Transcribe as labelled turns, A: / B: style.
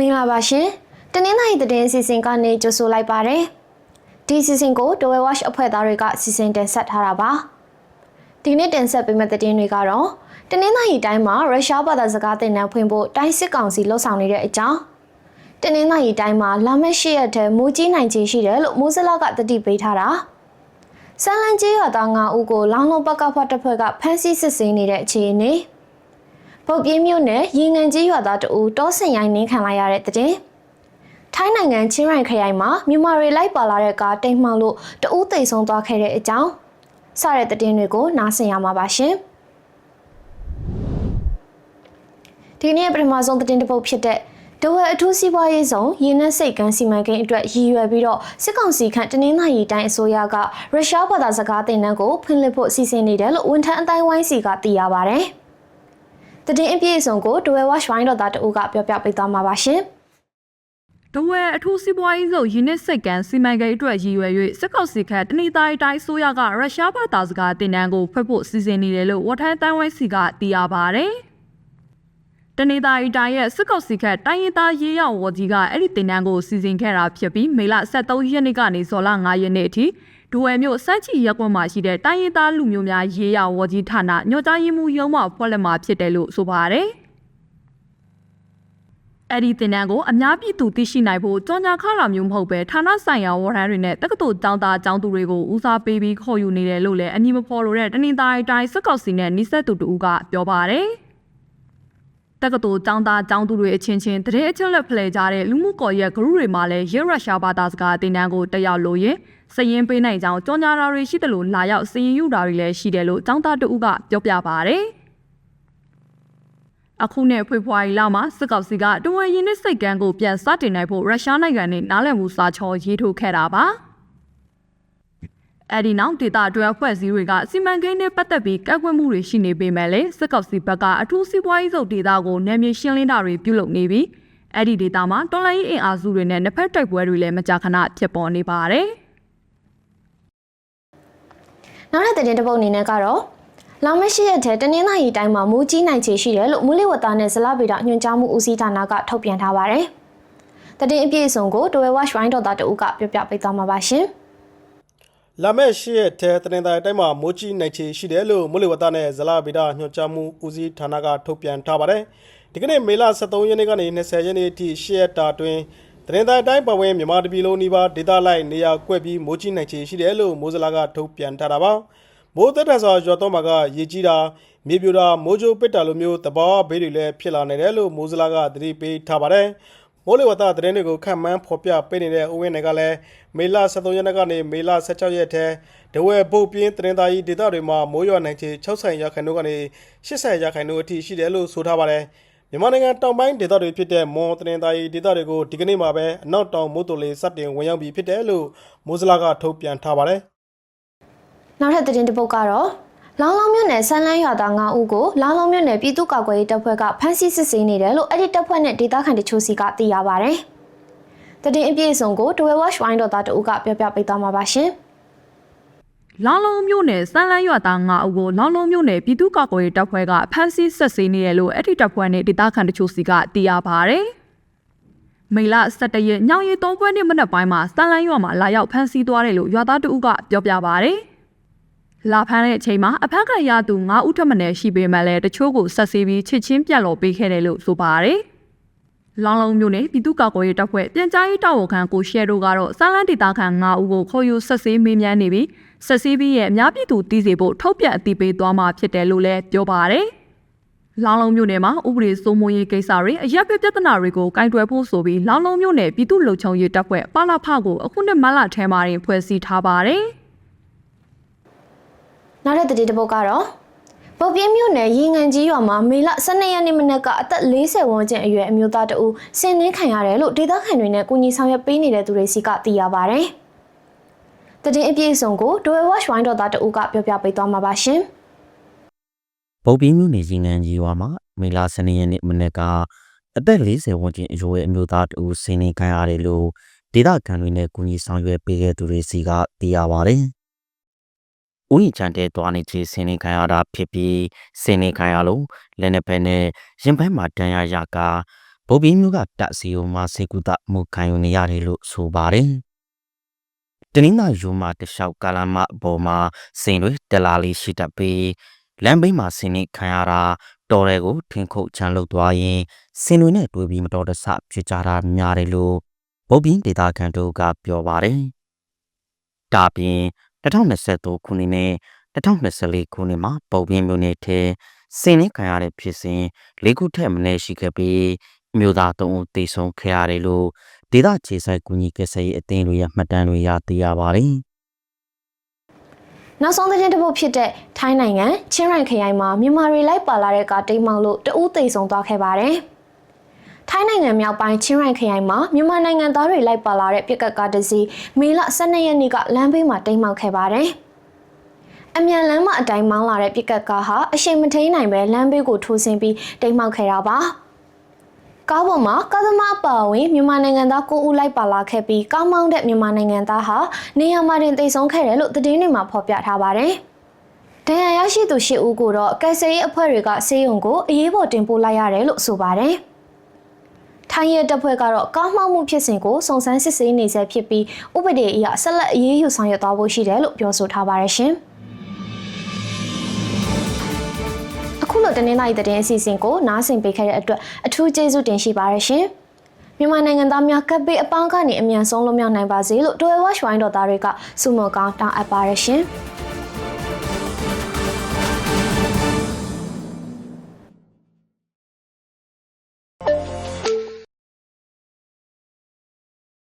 A: မင်္ဂလာပါရှင်။တနင်္လာရီသတင်းအစီအစဉ်ကနေကြိုဆိုလိုက်ပါရစေ။ဒီအစီအစဉ်ကို Dwell Watch အဖွဲ့သားတွေကစီစဉ်တင်ဆက်ထားတာပါ။ဒီနေ့တင်ဆက်ပေးမယ့်သတင်းတွေကတော့တနင်္လာရီတိုင်းမှာရုရှားဘာသာစကားသင်တန်းဖွင့်ဖို့တိုင်းစစ်ကောင်စီလှုံ့ဆော်နေတဲ့အကြောင်းတနင်္လာရီတိုင်းမှာလာမယ့်၈ရက်ထဲမိုးကြီးနိုင်ခြေရှိတယ်လို့မိုးစလကတတိပေးထားတာ။ဆန်လန်ကျေးရွာသား9ဦးကိုလောင်းလုံးပကဖတ်တပ်ဖွဲ့ကဖမ်းဆီးစစ်ဆေးနေတဲ့အခြေအနေ။ ပုတ်ပြင်းမြို့နယ်ရေငန်ကြီးရွာသားတအူတောဆင်ရိုင်းနှင်းခံလိုက်ရတဲ့တဲ့ထိုင်းနိုင်ငံချင်းရိုင်ခရိုင်မှာမြန်မာတွေလိုက်ပါလာတဲ့ကားတိမ်မှောက်လို့တအူးသိမ်းဆုံးသွားခဲ့တဲ့အကြောင်းစတဲ့တဲ့တွေကိုနားဆင်ရမှာပါရှင်ဒီနေ့ပထမဆုံးသတင်းတစ်ပုဒ်ဖြစ်တဲ့ဒဝဲအထူးစီးပွားရေးဆောင်ရင်းနှက်စိတ်ကန်းစီမံကိန်းအတွက်ရည်ရွယ်ပြီးတော့စစ်ကောင်စီခန့်တနင်္လာရီတိုင်းအစိုးရကရုရှားဘာသာစကားသင်တန်းကိုဖွင့်လှစ်ဖို့စီစဉ်နေတယ်လို့ဝန်ထမ်းအတိုင်းဝိုင်းစီကသိရပါဗျ။ တည်င်းအပြည့်အစုံကိုဒဝဲဝါရှ်ဝိုင်းတော်သားတအုပ်ကပြောပြပေးသွားမှာပါရှင်။
B: တဝဲအထူးစီးပွားရေးစုယင်းနစ်စိတ်ကန်စီမံကိန်းအတွက်ရည်ရွယ်၍စစ်ကောက်စီခတ်တနိတိုင်းတိုင်းဆိုရကရုရှားဘာသာစကားတင်နန်းကိုဖွက်ဖို့စီစဉ်နေတယ်လို့ဝတ်ထမ်းတန်းဝိုင်းစီကသိရပါဗျ။ တနိတိုင်းတိုင်းရဲ့စစ်ကောက်စီခတ်တိုင်းရင်းသားရေးရဝကြီးကအဲ့ဒီတင်နန်းကိုစီစဉ်ခဲ့တာဖြစ်ပြီးမေလ23ရက်နေ့ကနေဇော်လ9ရက်နေ့အထိဒိုဝဲမြို့စမ်းချီရက်ကွက်မှာရှိတဲ့တိုင်းရင်းသားလူမျိုးများရေးရဝကြီးဌာနညွှန်ကြားရေးမှူးရုံးမှဖွဲ့လက်မှာဖြစ်တယ်လို့ဆိုပါတယ်။အဲ့ဒီတင်နန်းကိုအများပြည်သူသိရှိနိုင်ဖို့ကြောင်ညာခလာမျိုးမဟုတ်ပဲဌာနဆိုင်ရာဝန်ထမ်းတွေနဲ့တက္ကသိုလ်ကျောင်းသားကျောင်းသူတွေကိုဦးစားပေးပြီးခေါ်ယူနေတယ်လို့လည်းအမည်မဖော်လိုတဲ့တနင်္သာရီတိုင်းစစ်ကောက်စီနဲ့နှိစက်သူတူကပြောပါတယ်။ တက္ကသိုလ်ကျောင်းသားကျောင်းသူတွေအချင်းချင်းတရေအချက်လက်ဖလှယ်ကြတဲ့လူမှုကွန်ရက် group တွေမှာလည်းရဲရုရှားဘာသာစကားတင်နန်းကိုတက်ရောက်လို့ရင်စည်ရင်ပေးနိုင်ကြောင်းကြောင်ညာတာတွေရှိတယ်လို့လာရောက်စည်ရင်ယူတာတွေလည်းရှိတယ်လို့ကျောင်းသားတူကပြောပြပါတယ်။အခုနဲ့ဖေဖော်ဝါရီလမှာစစ်ကောင်စီကတဝဲရင်နဲ့စိတ်ကန်းကိုပြန်စတင်နိုင်ဖို့ရုရှားနိုင်ငံနဲ့နားလည်မှုစာချောရေးထိုးခဲ့တာပါ။ အဲဒီနောက်ဒေတာအတွဲဖွဲ့စည်းတွေကစီမံကိန်းနဲ့ပတ်သက်ပြီးကန့်ကွက်မှုတွေရှိနေပေမဲ့လည်းစစ်ကောင်စီဘက်ကအထူးစီးပွားရေးစုပ်ဒေတာကိုနယ်မြေရှင်းလင်းတာတွေပြုလုပ်နေပြီးအဲ့ဒီဒေတာမှာတော်လိုင်းအင်အားစုတွေနဲ့နှစ်ဖက်တိုက်ပွဲတွေလည်းမကြာခဏဖြစ်ပေါ်နေပါတယ်။
A: နောက်တဲ့သတင်းတစ်ပုဒ်အနေနဲ့ကတော့လောင်မရှိရက်ထဲတနင်္လာရီတိုင်းမှာမူးကြီးနိုင်ခြေရှိတယ်လို့မူလီဝတ္တာနဲ့ဇလဗေဒညွှန်ကြားမှုဦးစီးဌာနကထုတ်ပြန်ထားပါတယ်။သတင်းအပြည့်အစုံကိုဒဝဲဝါရှ်ဝိုင်းတော်သားတအုပ်ကပြောပြပေးသွားမှာပါရှင်။
C: လာမယ့်ရှေ့ရက်ထဲတနင်္သာရီတိုင်းမှာမိုးကြီးနိုင်ချေရှိတယ်လို့မိုးလေဝသနဲ့ဇလဗေဒညွှန်ကြားမှုဦးစီးဌာနကထုတ်ပြန်ထားပါတယ်။ဒီကနေ့မေလ23ရက်နေ့ကနေ20ရက်နေ့အထိရှေ့ရက်တာတွင်တနင်္သာရီတိုင်းပတ်ဝန်းမြန်မာတပြည်လုံးနီးပါးဒေသလိုက်နေရာကွက်ပြီးမိုးကြီးနိုင်ချေရှိတယ်လို့မိုးစလာကထုတ်ပြန်ထားတာပါ။မိုးသက်ထန်စွာရွာသွန်းမှာကရေကြီးတာမြေပြိုတာမိုးကြိုးပစ်တာလိုမျိုးတဘာဝဘေးတွေလည်းဖြစ်လာနေတယ်လို့မိုးစလာကသတိပေးထားပါတယ်။ မိုးလေဝသသတင်းတွေကိုခန့်မှန်းဖော်ပြပေးနေတဲ့ဦးဝင်းနယ်ကလည်းမေလ23ရက်နေ့ကနေမေလ16ရက်ထဲဒဝဲပုတ်ပြင်းတရင်သားကြီးဒေသတွေမှာမိုးရွာနိုင်ခြေ60ရာခိုင်နှုန်းကနေ80ရာခိုင်နှုန်းအထိရှိတယ်လို့ဆိုထားပါတယ်။မြန်မာနိုင်ငံတောင်ပိုင်းဒေသတွေဖြစ်တဲ့မွန်တရင်သားကြီးဒေသတွေကိုဒီကနေ့မှာပဲအနောက်တောင်မိုးတိုလေစတင်ဝင်ရောက်ပြီးဖြစ်တယ်လို့မိုးစလာကထုတ်ပြန်ထားပါတယ်။
A: နောက်ထပ်သတင်းတစ်ပုဒ်ကတော့ လောင်းလုံးမြို့နယ်ဆန်းလန်းရွာသား9ဦးကိုလောင်းလုံးမြို့နယ်ပြည်သူ့ကာကွယ်ရေးတပ်ဖွဲ့ကဖမ်းဆီးစစ်ဆေးနေတယ်လို့အဲ့ဒီတပ်ဖွဲ့နဲ့ဒေသခံတချို့စီကသိရပါဗျ။သတင်းအပြည့်အစုံကိုဒဝဲဝါရှ်ဝိုင်းတော်သားတအုပ်ကပြောပြပေးသွားမှာပါရှင်။
B: လောင်လုံးမြို့နယ်စမ်းလန်းရွာသား9အုပ်ကိုလောင်လုံးမြို့နယ်ပြည်သူ့ကာကွယ်ရေးတပ်ဖွဲ့ကဖမ်းဆီးဆက်ဆေးနေတယ်လို့အဲ့ဒီတပ်ဖွဲ့နဲ့ဒေသခံတချို့စီကသိရပါဗျ။မေလ17ရက်ညောင်ရီသုံးပွဲနေ့မနက်ပိုင်းမှာစမ်းလန်းရွာမှာလာရောက်ဖမ်းဆီးသွားတယ်လို့ရွာသားတဦးကပြောပြပါဗျ။ လာဖမ်းတဲ့အချိန်မှာအဖမ်းခံရသူ9ဦးထပ်မံရှိပေမဲ့လည်းတချို့ကိုဆက်ဆေးပြီးချစ်ချင်းပြတ်လော်ပေးခဲ့တယ်လို့ဆိုပါဗျ။လောင်လုံးမြို့နယ်ပြည်သူ့ကာကွယ်ရေးတပ်ဖွဲ့ပြန်ကြားရေးတာဝန်ခံကိုရှဲတို့ကတော့စမ်းလန်းဒေသခံ9ဦးကိုခေါ်ယူဆက်ဆေးမေးမြန်းနေပြီးဆက်ဆေးပြီးရဲ့အများပြည်သူတည်စေဖို့ထုတ်ပြန်အသိပေးသွားမှာဖြစ်တယ်လို့လည်းပြောပါတယ်။လောင်လုံးမြို့နယ်မှာဥပဒေစိုးမိုးရေးကိစ္စတွေအရက်ပြပြဿနာတွေကိုကင်တွယ်ဖို့ဆိုပြီးလောင်လုံးမြို့နယ်ပြည်သူ့လုံခြုံရေးတပ်ဖွဲ့ပါလာဖကိုအခုနှစ်မလထဲမှာတင်ဖွဲ့စည်းထားပါတယ်။
A: နောက်တဲ့သတင်းတစ်ပုဒ်ကတော့ပုတ်ပြင်းမြို့နယ်ရေငန်ကြီးရွာမှာမေလ12ရက်နေ့မနက်ကအသက်40ဝန်းကျင်အရွယ်အမျိုးသားတဦးဆင်းနှင်းခံရတယ်လို့ဒေသခံတွေနဲ့ကုညီဆောင်ရွက်ပေးနေတဲ့သူတွေစီကသိရပါဗျ။တည်င်းအပြည့်အစုံကိုဒိုဝဲဝါရှ်ဝိုင်းတော်သားတဦးကပြောပြပေးသွားမှာပါရှင်။
D: ဗုတ်ပြင်းမြို့နယ်ရင်ငန်းကြီးရွာမှာမေလ12ရက်နေ့မနေ့ကအသက်40ဝန်းကျင်အရွယ်အမျိုးသားတဦးဆင်းနေခံရတယ်လို့ဒေသခံတွေနဲ့ကုညီဆောင်ရွက်ပေးခဲ့သူတွေစီကသိရပါ တယ်။ဦးရင်ချန်တဲ့သွားနေချေဆင်းနေခံရတာဖြစ်ပြီးဆင်းနေခံရလို့လက်နှစ်ဖက်နဲ့ရင်ဘက်မှာတန်ရရကဗုတ်ပြင်းမျိုးကတပ်စီယုံမှာစေကူတာမှုခံယူနေရတယ်လို့ဆိုပါတယ်။တနင်္သာရီမှာတလျှောက်ကာလမအပေါ်မှာစိန်တွေတလာလေးရှိတတ်ပြီးလမ်းဘေးမှာဆင်းနေခံရတာတော်တွေကိုထင်းခုတ်ချမ်းလုပ်သွားရင်စင်တွေနဲ့တွေ့ပြီးမတော်တဆဖြစ်ကြတာများတယ်လို့ဗုတ်ပြင်းဒေတာခန်တို့ကပြောပါတယ်။ဒါပြင် 2023ခုနှစ်နဲ့2024ခုနှစ်မှာပုံပြင်းမျိုးနဲ့ထဲစင်နေခံရတဲ့ဖြစ်စဉ်လေးခုထက်မနည်းရှိခဲ့ပြီးအမျိုးသား၃ဦးသေဆုံးခဲ့ရတယ်လို့ဒေသခြေဆိုင်ကူညီကယ်ဆယ်ရေးအသင်းတွေရဲ့မှတ်တမ်းတွေရသိရပါတယ်။
A: နောက်ဆုံးသတင်းတစ်ပုဒ်ဖြစ်တဲ့ထိုင်းနိုင်ငံချင်းရိုင်ခရိုင်မှာမြန်မာတွေလိုက်ပါလာတဲ့ကားတိမ်မောင်လို့တဦးသေဆုံးသွားခဲ့ပါတယ်။ ထိုင်းနိုင်ငံမြောက်ပိုင်းချင်းရိုင်ခရိုင်မှာမြန်မာနိုင်ငံသားတွေလိုက်ပါလာတဲ့ပြက်ကတ်ကားတစ်စီးမေလ12ရက်နေ့ကလမ်းဘေးမှာတိမ်မောင်ခဲ့ပါတယ်။အမြန်လမ်းမအတိုင်းမောင်းလာတဲ့ပြက်ကတ်ကားဟာအရှိန်မထိန်နိုင်ပဲလမ်းဘေးကိုထိုးဆင်းပြီးတိမ်မောင်ခဲ့တာပါ။ကားပေါ်မှာကားသမားအပါအဝင်မြန်မာနိုင်ငံသား9ဦးလိုက်ပါလာခဲ့ပြီးကားမောင်းတဲ့မြန်မာနိုင်ငံသားဟာနေရာမှာတင်သေဆုံးခဲ့တယ်လို့သတင်းတွေမှာဖော်ပြထားပါတယ်။ဒဏ်ရာရရှိသူ၈ဦးကိုတော့ကယ်ဆယ်ရေးအဖွဲ့တွေကဆေးရုံကိုအရေးပေါ်တင်ပို့လိုက်ရတယ်လို့ဆိုပါတယ်။ ထိုင်းရဲတပ်ဖွဲ့ကတော့ကားမှောက်မှုဖြစ်စဉ်ကိုစုံစမ်းစစ်ဆေးနေဆဲဖြစ်ပြီးဥပဒေအရဆက်လက်အရေးယူဆောင်ရွက်သွားဖို့ရှိတယ်လို့ပြောဆိုထားပါတယ်ရှင်။အခုလိုတနင်္လာရီသတင်းအစီအစဉ်ကိုနားဆင်ပေးခဲ့တဲ့အတွက်အထူးကျေးဇူးတင်ရှိပါတယ်ရှင်။မြန်မာနိုင်ငံသားများကပ်ပေးအပေါင်းကနေအမြန်ဆုံးလွတ်မြောက်နိုင်ပါစေလို့ Dwell Watch Wine တော်သားတွေကဆုမွန်ကောင်းတောင်းအပ်ပါရရှင်။